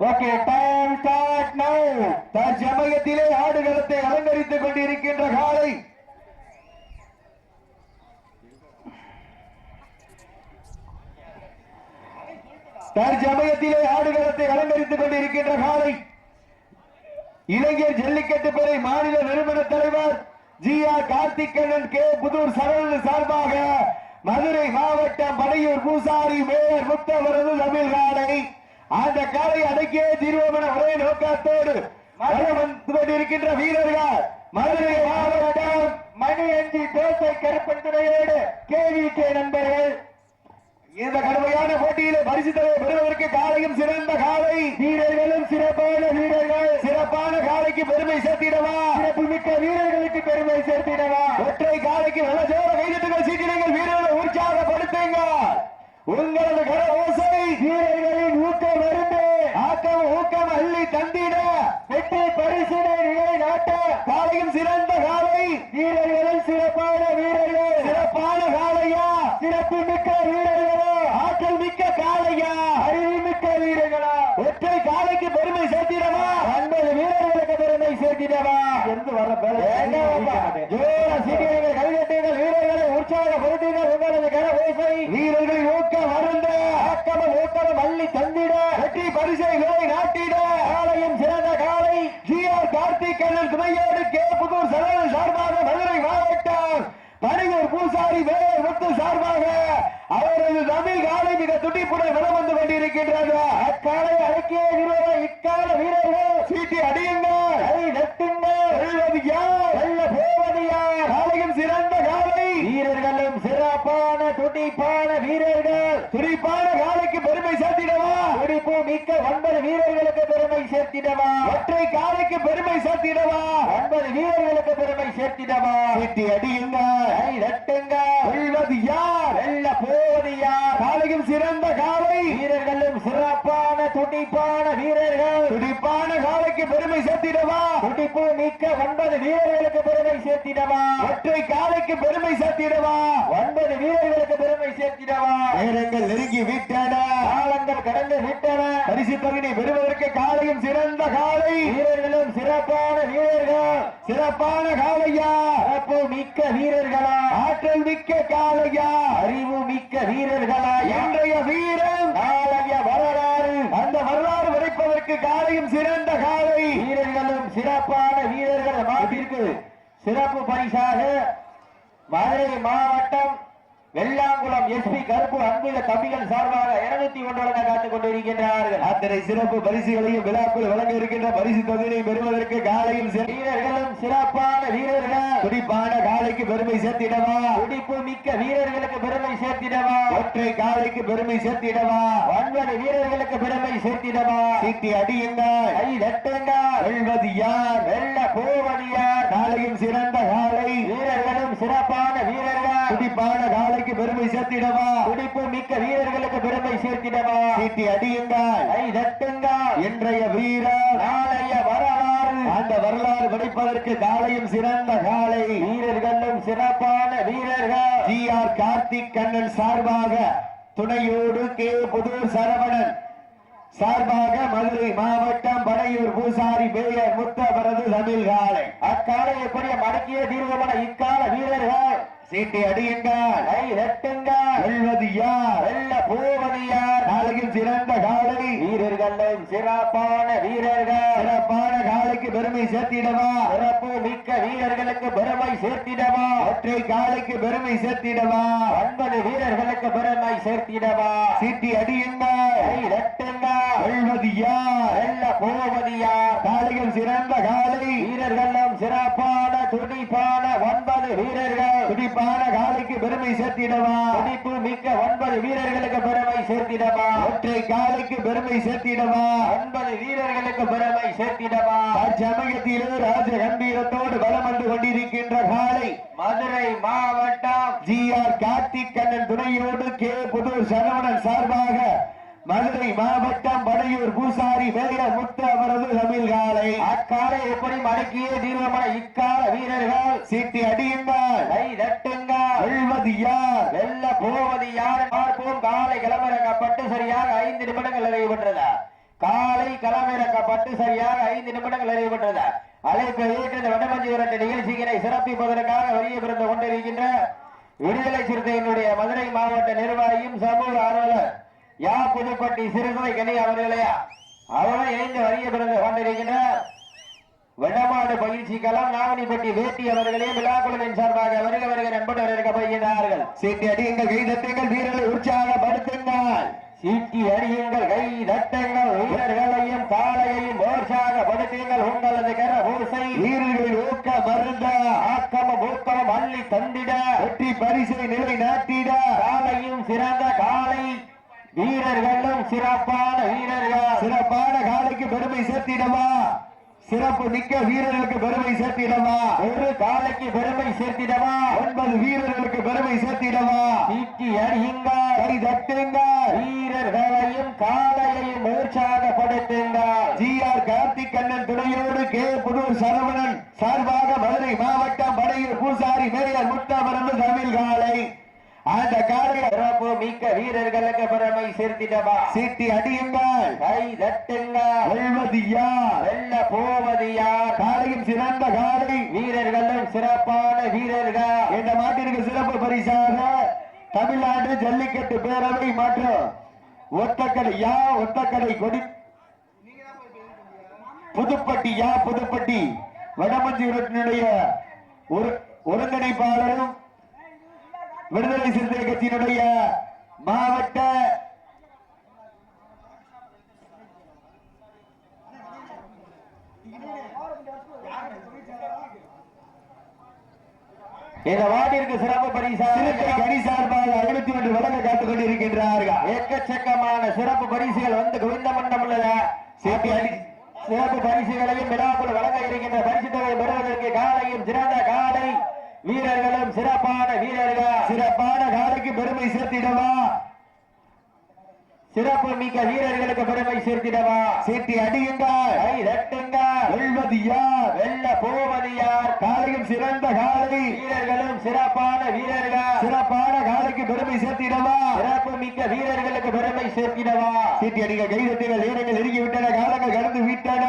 Okay time start now தற்சமயத்திலே ஆடுகளத்தை அலங்கரித்துக் கொண்டிருக்கின்ற காலை. தற்சமயத்திலே ஆடுகளத்தை அலங்கரித்துக் கொண்டிருக்கின்ற காலை. இளைஞர் ஜல்லிக்கட்டு பெறை மாநில நிறுவன தலைவர் G R Karthikannan K. Puthur Saravanan சார்பாக மதுரை மாவட்டம் படையூர் பூசாரி மேயர் முத்தவரது தமிழ் காலை அந்த காலை அடக்கியே தீர்வோம் ஒரே நோக்கத்தோடு கொண்டிருக்கின்ற வீரர்கள் மதுரை மாவட்டம் மணி அஞ்சி தோசை கருப்பன் துணையோடு கேவி கே நண்பர்கள். இந்த கடுமையான போட்டியிலே பரிசு தொகை பெறுவதற்கு காலையும் சிறந்த காலை வீரர்களும் சிறப்பான வீரர்கள். சிறப்பான காலைக்கு பெருமை சேர்த்திடவா? சிறப்பு மிக்க வீரர்களுக்கு பெருமை சேர்த்திடவா? ஒற்றை காலைக்கு நல்ல ஜோர கைதட்டுகள் சீட்டிடுங்கள் வீரர்களை உற்சாகப்படுத்துங்க உங்களது கர ஓசை வீரர்களின் ஊக்கம் மருந்து ஆக்கம் ஊக்கம் அள்ளி தந்திட. வெற்றி பரிசினை நிலை நாட்ட. காலையும் சிறந்த காலை. வீரர்களும் சிறப்பான வீரர்கள். சிறப்பான காலையா? சிறப்பு மிக்க வீரர்களா? ஆற்றல் மிக்க காளையா அறிவு மிக்க வீரர்களா? ஒற்றை காலைக்கு பெருமை சேர்த்திடவா? ஒன்பது வீரர்களுக்கு பெருமை சேர்த்திடவா? என்று வர ஜோர சீக்கிரங்கள் வீரர்களை உற்சாகப்படுத்துங்கள். ஊக்கமும் தந்திட வெற்றி பரிசைகளை நாட்டிட. ஆலயம் சிறந்த காலை ஜி ஆர் கார்த்திக் அண்ணன் துணையோடு கே புதூர் சரவணன் சார்பாக மதுரை மாவட்டம் பணியூர் பூசாரி வேலூர் முத்து சார்பாக அவரது தமிழ் காலை மிக துடிப்புடன் வலம் வந்து கொண்டிருக்கின்றது. அக்காலை அடக்கிய வீரர்கள் இக்கால வீரர்கள் சீட்டி அடியுங்கள் கை நட்டுங்கள் வெல்வது யார் வெல்ல போவது யார் காலையும் சிறந்த காலை வீரர்களும் சிறப்பான துடிப்பான வீரர்கள் துடிப்பான காலைக்கு பெருமை சேர்த்திடவா துடிப்பு மிக்க ஒன்பது வீரர்களுக்கு பெருமை சேர்த்திடவா. ஒற்றை காலைக்கு பெருமை சேர்த்திடவா. ஒன்பது வீரர்களுக்கு பெருமை சேர்த்திடவா. சீட்டி அடியுங்கள் கை நட்டுங்கள் வெல்வது யார் வெல்ல போவது யார் காலையும் சிறந்த காலை வீரர்களும் சிறப்பான துடிப்பான வீரர்கள் துடிப்பான காலைக்கு பெருமை சேர்த்திடவா? துடிப்பு மிக்க ஒன்பது வீரர்களுக்கு பெருமை சேர்த்திடவா? ஒற்றை காலைக்கு பெருமை சேர்த்திடவா? ஒன்பது வீரர்களுக்கு பெருமை சேர்த்திடவா? நேரங்கள் நெருங்கி விட்டன. காலங்கள் கடந்து விட்டன. பரிசு பகுதி பெறுவதற்கு காலையும் சிறந்த காலை. வீரர்களும் சிறப்பான வீரர்கள். சிறப்பான காலையா? சிறப்பு மிக்க வீரர்களா? ஆற்றல் மிக்க காலையா? அறிவு மிக்க வீரர்களா? இன்றைய வீரன் நாளைய வரலாறு. அந்த வரலாறு உரைப்பதற்கு காலையும் சிறந்த காலை. வீரர்களும் சிறப்பான வீரர்கள். மாட்டிற்கு சிறப்பு பரிசாக மதுரை மாவட்டம் வெள்ளாங்குளம் எஸ்பி கருப்பு அன்புள்ள தம்பிகள் சார்பாக இருநூத்தி ஒன்றுடன் காத்துக் கொண்டிருக்கின்றார்கள். அத்தனை சிறப்பு பரிசுகளையும் விழாக்குள் வழங்க இருக்கின்ற பரிசு தொகையை பெறுவதற்கு காலையும் வீரர்களும் சிறப்பான வீரர்கள். துடிப்பான காலைக்கு பெருமை சேர்த்திடவா? துடிப்பு மிக்க வீரர்களுக்கு பெருமை சேர்த்திடவா? ஒற்றை காலைக்கு பெருமை சேர்த்திடவா? ஒன்பது வீரர்களுக்கு பெருமை சேர்த்திடவா? சீட்டி அடியுங்கள் கை தட்டுங்கள். வெல்வது யார்? வெல்ல போவது யார்? காலையும் சிறந்த காலை. வீரர்களும் சிறப்பான வீரர்கள். துடிப்பான காலைக்கு பெருமை சேர்த்திடவா? துடிப்பு மிக்க வீரர்களுக்கு பெருமை சேர்த்திடவா? சீட்டி அடியுங்கள். கை தட்டுங்கள். இன்றைய வீரர் நாளைய வரலாறு. அந்த வரலாறு படிப்பதற்கு காலையும் சிறந்த காலை. வீரர்களும் சிறப்பான வீரர்கள். ஜி ஆர் கார்த்திக் கண்ணன் சார்பாக துணையோடு கே புதூர் சரவணன் சார்பாக மதுரை மாவட்டம் படையூர் பூசாரி மேயர் முத்தவரது தமிழ் காலை. அக்காலை எப்படி மடக்கிய தீர்வமான இக்கால வீரர்கள். சீட்டி அடியுங்கள் கை தட்டுங்கள் வெல்வது யார்? வெல்ல போவது யார்? நாளையும் சிறந்த காலை வீரர்களும் சிறப்பான வீரர்கள். சிறப்பான காலைக்கு பெருமை சேர்த்திடவா? சிறப்பு மிக்க வீரர்களுக்கு பெருமை சேர்த்திடவா? ஒற்றை காலைக்கு பெருமை சேர்த்திடவா? ஒன்பது வீரர்களுக்கு பெருமை சேர்த்திடவா? சீட்டி அடியுங்கள். கை தட்டுங்கள் வெல்வது யார்? வெல்ல போவது யார்? காலையும் சிறந்த காலை வீரர்களும் சிறப்பான துடிப்பான ஒன்பது வீரர்கள். துடிப்பான காலைக்கு பெருமை சேர்த்திடவா? துடிப்பு மிக்க ஒன்பது வீரர்களுக்கு பெருமை சேர்த்திடவா? ஒற்றை காலைக்கு பெருமை சேர்த்திடவா? ஒன்பது வீரர்களுக்கு பெருமை சேர்த்திடவா? சமயத்திலே ராஜ கம்பீரத்தோடு பலம் வந்து கொண்டிருக்கின்ற காலை. மதுரை மாவட்டம் ஜி ஆர் கார்த்திக் கண்ணன் துணையோடு கே புதூர் சரவணன் சார்பாக மதுரை மாவட்டம் படையூர் பூசாரி மேயர் முத்து அவரது தமிழ் காலை. அக்காலை எப்படி மடக்கிய தீர்வமான இக்கால வீரர்கள்? சீட்டி அடியுங்கள். கை தட்டுங்கள். வெல்வது யார்? வெல்ல போவது யார் பார்ப்போம் காலை கிளம்பிறக்கப்பட்டு சரியாக ஐந்து நிமிடங்கள் நிறைவு பெற்றதா. காலை களமிறக்கப்பட்டு சரியாக ஐந்து நிமிடங்கள் நிறைவுற்றது அழைப்பை ஏற்று வடமஞ்சி விரட்டு நிகழ்ச்சியினை சிறப்பிப்பதற்காக வெளியே பிறந்து கொண்டிருக்கின்ற விடுதலை சிறுத்தையினுடைய மதுரை மாவட்ட நிர்வாகியும் சமூக ஆர்வலர் யா புதுப்பட்டி சிறுதுறை கனி அவர்களையா அவரை இணைந்து வரிய பிறந்து கொண்டிருக்கின்ற வெள்ளமாடு பயிற்சி களம் நாவனிப்பட்டி வேட்டி அவர்களே விழாக்குழுவின் சார்பாக வருக வருக நண்பர் வரவேற்கப்படுகிறார்கள் சீட்டி அடியுங்கள் கை தட்டுங்கள் வீரர்களை உற்சாகப்படுத்துங்கள். சீட்டி அடியுங்கள் கை தட்டுங்கள் வீரர்களையும் காளையையும் உற்சாகப்படுத்துங்கள். உங்களது கர பூசை வீரர்களின் ஊக்க மருந்த ஆக்கமும் ஊக்கமும் அள்ளி தந்திட வெற்றி பரிசை நிலை நாட்டிட காளையும் சிறந்த காளை வீரர்களும் சிறப்பான வீரர்கள். சிறப்பான காலைக்கு பெருமை சேர்த்திடவா? சிறப்பு மிக்க வீரர்களுக்கு பெருமை சேர்த்திடவா? ஒரு காளைக்கு பெருமை சேர்த்திடவா? ஒன்பது வீரர்களுக்கு பெருமை சேர்த்திடவா? சீட்டி அடியுங்கள். கை தட்டுங்கள். வீரர்களையும் காளையையும் உற்சாகப்படுத்துங்கள். ஜி ஆர் கார்த்திக் கண்ணன் துணையோடு கே புதூர் சரவணன் சார்பாக மதுரை மாவட்டம் படையூர் பூசாரி மேயர் முத்தமரந்து தமிழ் காலை அந்த காலை சிறப்பு மிக்க வீரர்களுக்கு பெருமை சேர்த்திடவா? சீட்டி அடியுங்கள். கை தட்டுங்கள் வெல்வது யார் வெல்ல போவது யார் காலையும் சிறந்த காலை வீரர்களும் சிறப்பான வீரர்கள். இந்த மாட்டிற்கு சிறப்பு பரிசாக தமிழ்நாடு ஜல்லிக்கட்டு பேரவை மற்றும் ஒத்தக்கடை யா ஒத்தக்கடை கொடி புதுப்பட்டி யா புதுப்பட்டி. ஒரு ஒருங்கிணைப்பாளரும் விடுதலை சிறுத்தை கட்சியினுடைய மாவட்ட இந்த வார்டிற்கு சிறப்பு பரிசாக கணி சார்பாக ஐநூத்தி ஒன்று வழங்க காத்துக் கொண்டிருக்கின்றார்கள். எக்கச்சக்கமான சிறப்பு பரிசுகள் வந்து குவிந்த மண்டம் உள்ளத. சிறப்பு பரிசுகளையும் விழாக்குள் வழங்க இருக்கின்ற பரிசு தொகை பெறுவதற்கு காலையும் சிறந்த காலை வீரர்களும் சிறப்பான வீரர்கள். சிறப்பான காலைக்கு பெருமை சேர்த்திடவா? சிறப்பு மிக்க வீரர்களுக்கு பெருமை சேர்த்திடவா? சீட்டி அடியுங்கள். கை தட்டுங்கள். வெல்வது யார்? வெல்ல போவது யார்? காலையும் சிறந்த காலை. வீரர்களும் சிறப்பான வீரர்கள். சிறப்பான காலைக்கு பெருமை சேர்த்திடவா? சிறப்பு மிக்க வீரர்களுக்கு பெருமை சேர்த்திடவா? சீட்டி அடிக்க கைதட்டுகள் நேரங்கள் நெருங்கி விட்டன காலங்கள் கடந்து விட்டன.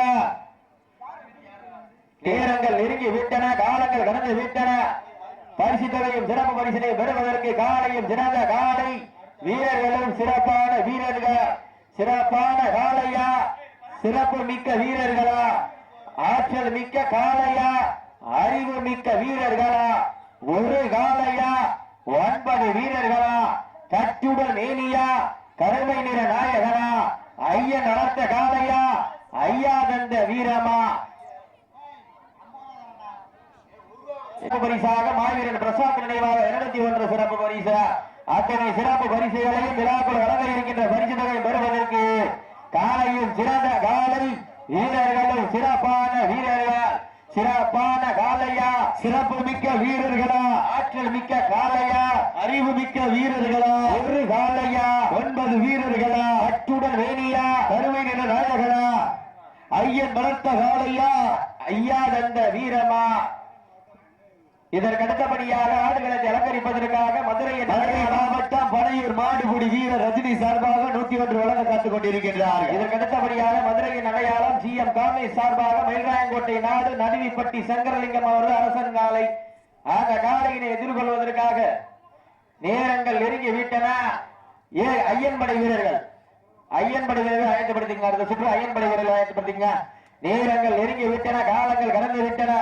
நேரங்கள் நெருங்கி விட்டன காலங்கள் கடந்து விட்டன. பரிசு தொகையும் சிறப்பு பரிசினை பெறுவதற்கு காலையும் சிறந்த காலை. வீரர்களும் சிறப்பான வீரர்கள்? சிறப்பான காளையா சிறப்பு மிக்க வீரர்களா? ஆற்றல் மிக்க காளையா அறிவு மிக்க வீரர்களா? ஒரு காலையா? ஒன்பது வீரர்களா? கட்டுடன் மேனியா கருமை நிற நாயகனா? ஐயன் வளர்த்த காலையா? ஐயா தந்த வீரமா? சிறப்பு பரிசாக மாவீரன் பிரசாத் நினைவாக இருநூத்தி ஒன்று சிறப்பு பரிசு. அத்தனை சிறப்பு பரிசுகளையும் விழாக்குள் வழங்க இருக்கின்ற பரிசு தொகை பெறுவதற்கு காலையும் சிறந்த காலை வீரர்களும் சிறப்பான வீரர்கள் சிறப்பான காலையா சிறப்பு மிக்க வீரர்களா ஆற்றல் மிக்க காலையா அறிவு மிக்க வீரர்களா ஒரு காலையா ஒன்பது வீரர்களா அட்டுடன் வேணியா கருமை நில நாயகனா ஐயன் வளர்த்த காலையா ஐயா தந்த வீரமா இதற்கு அடுத்தபடியாக ஆடுகளத்தை அலங்கரிப்பதற்காக மதுரை மாவட்டம் பனையூர் மாடுபுடி வீரர் ரஜினி சார்பாக நூத்தி ஒன்று வழங்க காத்துக் கொண்டிருக்கின்றார்கள் இதற்கு அடுத்தபடியாக மதுரையின் அடையாளம் சி எம் காமே சார்பாக மயிலாயங்கோட்டை நாடு நடுவிப்பட்டி சங்கரலிங்கம் அவர்கள் அரசன் காலை. அந்த காலையினை எதிர்கொள்வதற்காக நேரங்கள் நெருங்கி விட்டன. ஏ ஐயன்படை வீரர்கள். ஐயன்படை வீரர்கள் ஆயத்தப்படுத்திங்க அடுத்த சுற்று ஐயன்படை வீரர்கள் ஆயத்தப்படுத்திங்க நேரங்கள் நெருங்கி விட்டன காலங்கள் கடந்து விட்டன.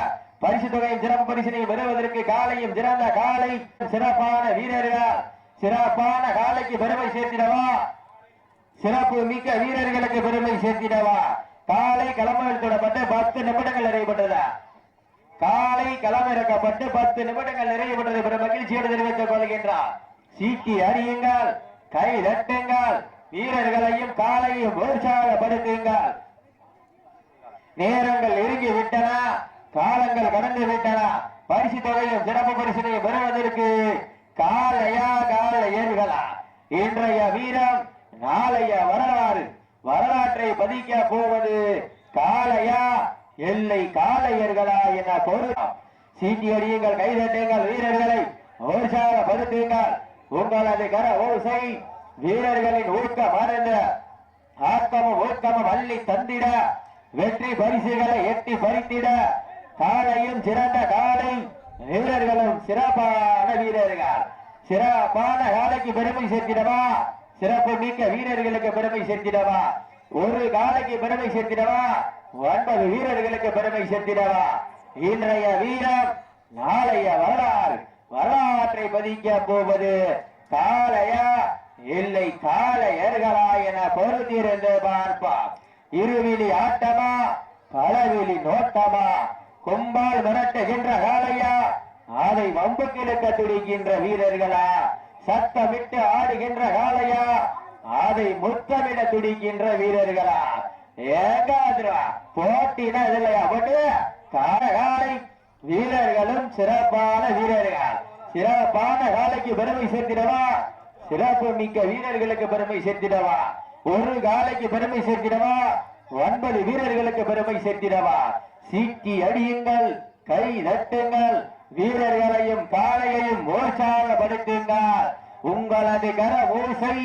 பரிசு தொகையின் சிறப்பு பரிசினை பெறுவதற்கு காலையும் சிறந்த காலை சிறப்பான வீரர்கள். சிறப்பான காலைக்கு பெருமை சேர்த்திடவா? சிறப்பு மிக்க வீரர்களுக்கு பெருமை சேர்த்திடவா? காலை களமிறக்கப்பட்டு பத்து நிமிடங்கள் நிறைவுபட்டதா. காலை களமிறக்கப்பட்டு பத்து நிமிடங்கள் நிறைவுபட்டது. பெரும் மகிழ்ச்சியோடு தெரிவித்துக் கொள்கின்றார். சீட்டி அறியுங்கள் கை தட்டுங்கள் வீரர்களையும் காலையும் உற்சாகப்படுத்துங்கள். நேரங்கள் இறங்கி விட்டன காலங்கள் கடந்து விட்டன. பரிசு தொகையும் சிறப்பு பரிசனையும் பெறுவதற்கு காலையா காலையர்களா? இன்றைய வீரம் நாளைய வரலாறு. வரலாற்றை பதிக்க போவது காலையா எல்லை காளையர்களா என பொருள். சீட்டி அடியுங்கள் கைதட்டுங்கள் வீரர்களை உற்சாகப்படுத்துங்கள். உங்களது கர ஓசை வீரர்களின் ஊக்க மறந்த ஆக்கமும் ஊக்கமும் அள்ளி தந்திட. வெற்றி பரிசுகளை எட்டி பறித்திட. காலையும் சிறந்த காலை வீரர்களும் சிறப்பான வீரர்கள். சிறப்பான காலைக்கு பெருமை சேர்த்திடவா? சிறப்பு மிக்க வீரர்களுக்கு பெருமை சேர்த்திடவா? ஒரு காலைக்கு பெருமை சேர்த்திடவா? ஒன்பது வீரர்களுக்கு பெருமை சேர்த்திடவா? இன்றைய வீரம் நாளைய வரலாறு. வரலாற்றை பதிக்க போவது காளையா? இல்லை காளையர்களா என பொருத்திருந்து பார்ப்பார் இருவிழி ஆட்டமா? பலவிழி நோட்டமா? கும்பால் மிரட்டுகின்ற காளையா அதை வம்புக்கிழக்க துடிக்கின்ற வீரர்களா? சத்தமிட்டு ஆடுகின்ற காளையா? அதை முத்தமிட துடிக்கின்ற வீரர்களா? ஏங்காதுரா போட்டினா இல்லையா பட்டு காரகாலை வீரர்களும் சிறப்பான வீரர்கள். சிறப்பான காலைக்கு பெருமை சேர்த்திடவா? சிறப்பு மிக்க வீரர்களுக்கு பெருமை சேர்த்திடவா? ஒரு காலைக்கு பெருமை சேர்த்திடவா? ஒன்பது வீரர்களுக்கு பெருமை சேர்த்திடவா? சீட்டி அடியுங்கள் கை தட்டுங்கள் வீரர்களையும் காளையையும் உற்சாகப்படுத்துங்கள். உங்களது கர ஓசை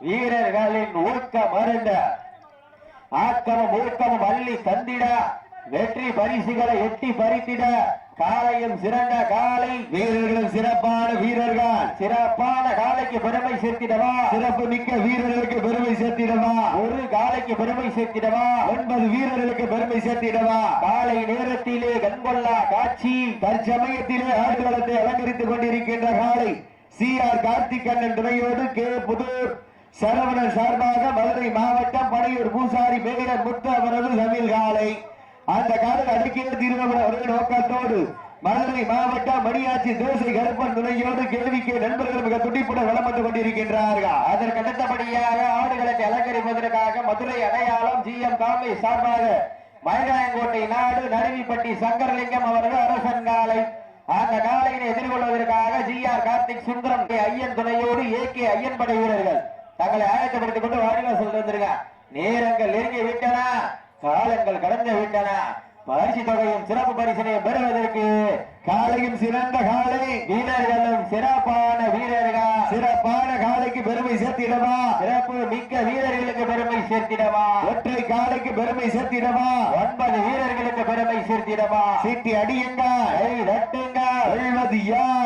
வீரர்களின் ஊக்க மருந்த ஆக்கமும் ஊக்கமும் அள்ளி தந்திட. வெற்றி பரிசுகளை எட்டி பறித்திட. காலையும் சிறந்த காலை. வீரர்களும் சிறப்பான வீரர்கள். சிறப்பான காலைக்கு பெருமை சேர்த்திடவா? சிறப்பு மிக்க வீரர்களுக்கு பெருமை சேர்த்திடவா? ஒரு காலைக்கு பெருமை சேர்த்திடவா? ஒன்பது வீரர்களுக்கு பெருமை சேர்த்திடவா? காலை நேரத்திலே கண்கொள்ளா காட்சி. தற்சமயத்திலே ஆடுகளத்தை அலங்கரித்துக் கொண்டிருக்கின்ற காலை. சி ஆர் கார்த்திக் அண்ணன் துணையோடு கே புதூர். சரவணன் சார்பாக மதுரை மாவட்டம் பனையூர் பூசாரி மேகர் முத்து அவரது தமிழ் காலை. அந்த காலம் அடிக்கிற திருமண நோக்கத்தோடு மதுரை மாவட்டம் மணியாச்சி தோசை கருப்பன் துணையோடு கேள்விக்கு நண்பர்கள் மிக துடிப்புடன் வளம் வந்து கொண்டிருக்கின்றார்கள். அதற்கு அடுத்தபடியாக ஆடுகளுக்கு அலங்கரிப்பதற்காக மதுரை அடையாளம் ஜி எம் காமை சார்பாக மயிலாயங்கோட்டை நாடு நடுவிப்பட்டி சங்கரலிங்கம் அவர்கள் அரசன் காலை. அந்த காலையினை எதிர்கொள்வதற்காக G R Karthik Sundaram K Iyan துணையோடு ஏ கே ஐயன் படை வீரர்கள் தங்களை ஆயத்தப்படுத்திக் கொண்டு வாடிவாசல் வந்திருக்க நேரங்கள் நெருங்கி விட்டன. காலங்கள் கடந்து விட்டன. பரிசு தொகையும் சிறப்பு பரிசனையும் பெறுவதற்கு காலையும் சிறந்த காலை. வீரர்களும் சிறப்பான வீரர்கள். சிறப்பான காலைக்கு பெருமை சேர்த்திடவா? சிறப்பு மிக்க வீரர்களுக்கு பெருமை சேர்த்திடவா? ஒற்றை காலைக்கு பெருமை சேர்த்திடவா? ஒன்பது வீரர்களுக்கு பெருமை சேர்த்திடவா? சீட்டி அடியுங்க வெல்வது யார்?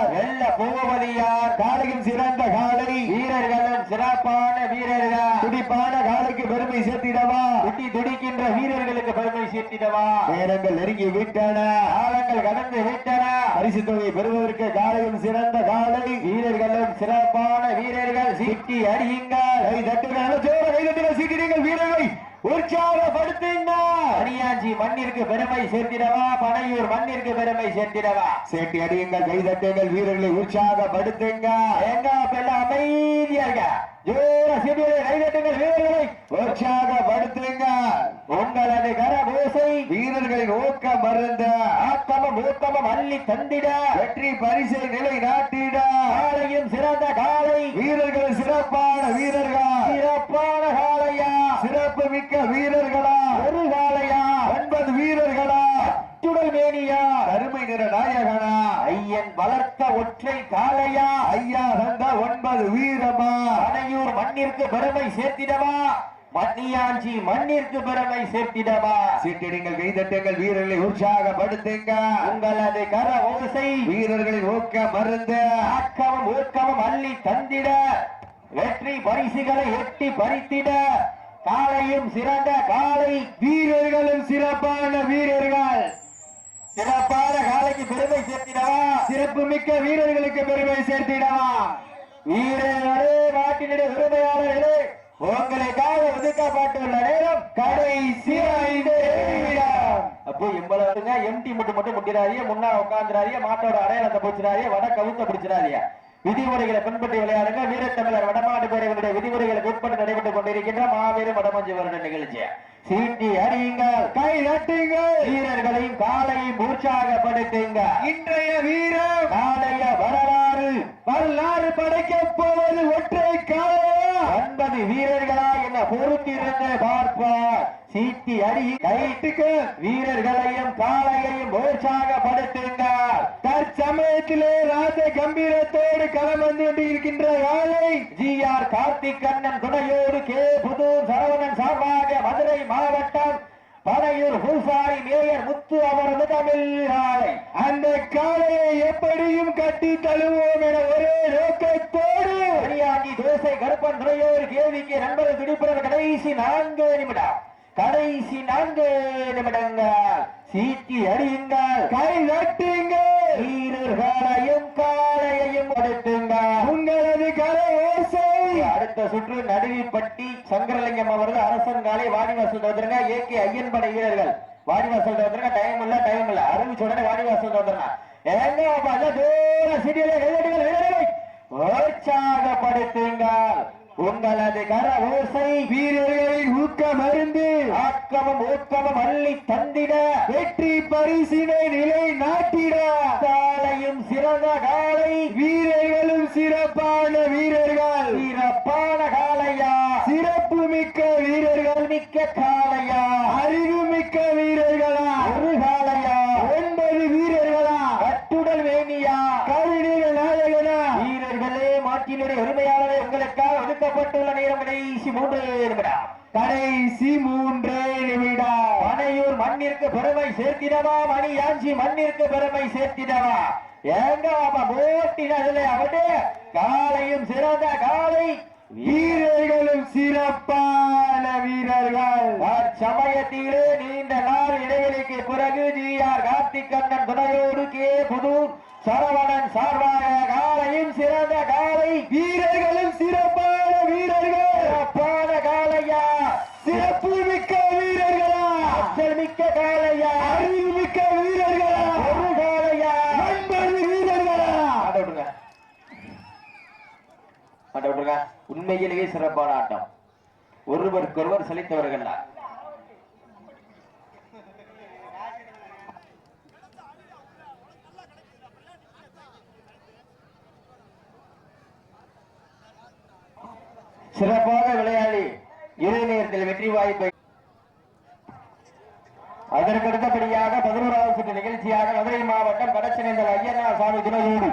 வெல்ல போவது யார் காலையும் சிறந்த காலை. வீரர்களும் சிறப்பான வீரர்கள். துடிப்பான காலைக்கு பெருமை சேர்த்திடவா? துடி துடிக்கின்ற வீரர்களுக்கு பெருமை சேர்த்திடவா? நேரங்கள் நெருங்கி விட்டன. காலங்கள் கடந்து விட்டன. பரிசு தொகை பெறுவதற்கு காலையும் சிறந்த காலை. வீரர்களும் சிறப்பான வீரர்கள். சிட்டி அடியுங்கள். கை தட்டுங்கள். ஜோர கை தட்டுங்கள். சீட்டிடுங்கள் வீரர்களை. உற்சாகப்படுத்துங்கள். அணியாஞ்சி மண்ணிற்கு பெருமை சேர்த்திடவா? பனையூர் மண்ணிற்கு பெருமை சேர்த்திடவா? சேட்டி அடியுங்கள் கை தட்டுங்கள் வீரர்களை உற்சாகப்படுத்துங்க எங்க பெல்ல அமைதியா இருக்க ஜோர சிடியை கைதட்டுங்கள் வீரர்களை உற்சாகப்படுத்துங்க உங்களது கரபூசை வீரர்களின் ஊக்கம் மருந்த. ஆக்கமும் ஊக்கமும் அள்ளி தந்திட. வெற்றி பரிசை நிலை நாட்டிட. காலையும் சிறந்த காலை வீரர்கள் சிறப்பான வீரர்களா? சிறப்பான காலையா சிறப்பு மிக்க வீரர்களா? ஒரு காலையா ஒன்பது வீரர்களா? அத்துடல் மேனியா? அருமை நிற நாயகனா? ஐயன் வளர்த்த ஒற்றை காலையா ஐயா தந்த ஒன்பது வீரமா? அணையூர் மண்ணிற்கு பெருமை சேர்த்திடவா? மண்ணியாஞ்சி மண்ணிற்கு பெருமை சேர்த்திடவா? சீட்டிடுங்கள் கைதட்டுங்கள் வீரர்களை உற்சாகப்படுத்துங்க. உங்களது கர ஓசை வீரர்களின் ஊக்க மருந்து. ஆக்கமும் ஊக்கமும் அள்ளி தந்திட. வெற்றி பரிசுகளை எட்டி பறித்திட. காலையும் சிறந்த காலை. வீரர்களும் சிறப்பான வீரர்கள். சிறப்பான காலைக்கு பெருமை சேர்த்திடவா? சிறப்பு மிக்க வீரர்களுக்கு பெருமை சேர்த்திடவா? வீரர்களே நாட்டினுடைய உரிமையாளர்களே உங்களுக்காக ஒதுக்கப்பட்டுள்ள நேரம் கடைசி ஐந்து அப்போ இவ்வளவுங்க எம்டி மட்டும் மட்டும் முட்டிடாதீங்க முன்னா உட்காந்துடாதீங்க மாட்டோட அடையாளத்தை பிடிச்சிடாதீங்க வட கவுத்த பிடிச்சிடாதீங்க விதிமுறைகளை பின்பற்றி விளையாடுங்க வீரத்தமிழர் வடமாடு பேரவர்களுடைய விதிமுறைகளுக்கு உட்பட்டு நடைபெற்றுக் கொண்டிருக்கின்ற மாபெரும் வடமஞ்சு வருட நிகழ்ச்சி சீட்டி அறியுங்கள் கை நட்டுங்க வீரர்களையும் காலையும் உற்சாகப்படுத்துங்க இன்றைய வீரம் நாளைய வரலாறு வரலாறு படைக்க போவது ஒற்றை காலையா ஒன்பது வீரர்களா என்ன பொறுத்திருந்த பார்ப்பார். சீட்டி அறி கைட்டுக்கு வீரர்களையும் காலையையும் உற்சாக தற்சமயத்திலே ராஜ கம்பீரத்தோடு களம் இருக்கின்ற கொண்டிருக்கின்ற யாழை ஜி ஆர் கார்த்திக் கண்ணன் துணையோடு கே. புதூர் சரவணன் சார்பாக மதுரை மாவட்டம் பனையூர் பூசாரி மேயர் முத்து அவரது தமிழ் ஆலை அந்த காலையை எப்படியும் கட்டி தழுவோம் என ஒரே நோக்கத்தோடு மணியாண்டி தேசை கருப்பன் துறையோர் கேள்விக்கு நண்பர்கள் துடிப்புடன் கடைசி நான்கு நிமிடம். கடைசி நான்கு நிமிடங்கள். சீட்டி அறியுங்கள் கை நட்டுங்கள் வீரர்களையும் காலையையும் கொடுத்து அடுத்த சுற்று நடுவிப்பட்டி சங்கரலிங்கம் அவர்கள் அரசன் காலை வாடிவாசல் வந்துருங்க ஏ கே ஐயன்படை வீரர்கள். வாடிவாசல் வந்துருங்க டைம் இல்ல டைம் இல்ல. அறிவிச்ச உடனே வாடிவாசல் வந்துருங்க எங்க தூர சிறிய உற்சாகப்படுத்துங்கள். உங்களது கர ஓசை வீரர்களின் ஊக்கம் அருந்து ஆக்கமும் ஊக்கமும் அள்ளி தந்திட வெற்றி பரிசினை நிலை நாட்டிட. காலையும் சிறந்த காலை வீரர்களும் சிறப்பான வீரர்கள். சிறப்பான காலையா? சிறப்பு மிக்க வீரர்கள் மிக்க காலையா? அறிவு மிக்க வீரர்களா ஒரு காலையா ஒன்பது வீரர்களா கட்டுடல் வேணியா கருணீர நாயகனா வீரர்களே மாட்டினுடைய உரிமையாளரே உங்களுக்காக ஒதுக்கப்பட்டுள்ள நேரம் கடைசி மூன்று நிமிடம் கடைசி மூன்றே நிமிடம். மனையூர் மண்ணிற்கு பெருமை சேர்த்திடவா? மணியாஞ்சி மண்ணிற்கு பெருமை சேர்த்திடவா? எங்க அவன் போட்டினதுல காலையும் சிறந்த காலை வீரர்களும் சிறப்பான வீரர்கள். சமயத்திலே நீண்ட நாள் இடைவெளிக்கு பிறகு ஜி ஆர் கார்த்திகண்ணன் துணையோடு கே புதூர் சரவணன் சார்பாக காலையும் சிறந்த காலை வீர சிறப்பான வீரர்கள் சிறப்பான காலையா சிறப்பு மிக்க வீரர்களா ஆற்றல் மிக்க காலையா அறிவு மிக்க வீரர்களா ஒரு காலையா ஒன்பது வீரர்களா ஆட்ட விட்டுருங்க ஆட்ட விட்டுருங்க உண்மையிலேயே சிறப்பான ஆட்டம். ஒருவருக்கொருவர் செலுத்தவர்கள் சிறப்பாக விளையாடி இறுதி நேரத்தில் வெற்றி வாய்ப்பை அதற்கு அடுத்தபடியாக பதினோராவது சுற்று நிகழ்ச்சியாக மதுரை மாவட்டம் கடச்சனேந்தல் ஐயனார் சாமி துணையோடு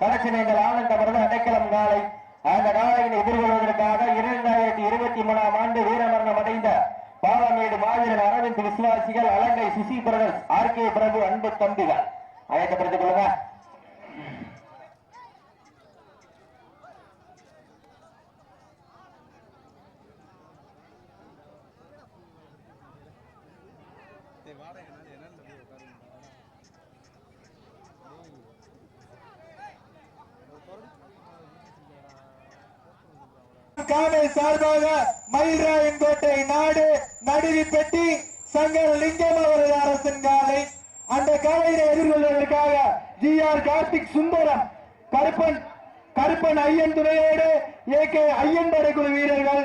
கடச்சனேந்தல் ஆனந்த மருந்து அடைக்கலம் காலை அந்த நாளையில் எதிர்கொள்வதற்காக இரண்டாயிரத்தி இருபத்தி மூணாம் ஆண்டு வீரமரணம் அடைந்த பாலமேடு மாவீரன் அரவிந்த் விசுவாசிகள் Alangai Susi brothers R K Prabhu அன்பு தம்பிகள். அழைக்கப்படுத்திக் கொள்ளுங்க. காலை சார்பாக மயில்ராயன்கோட்டை நாடு நடுவி பெட்டி சங்கர் லிங்கம் அவரது அரசன் காலை. அந்த காலையை எதிர்கொள்வதற்காக ஜி ஆர் கார்த்திக் சுந்தரம் கருப்பன் கருப்பன் ஐயன் துணையோடு ஏ கே ஐயன் படைக்குழு வீரர்கள்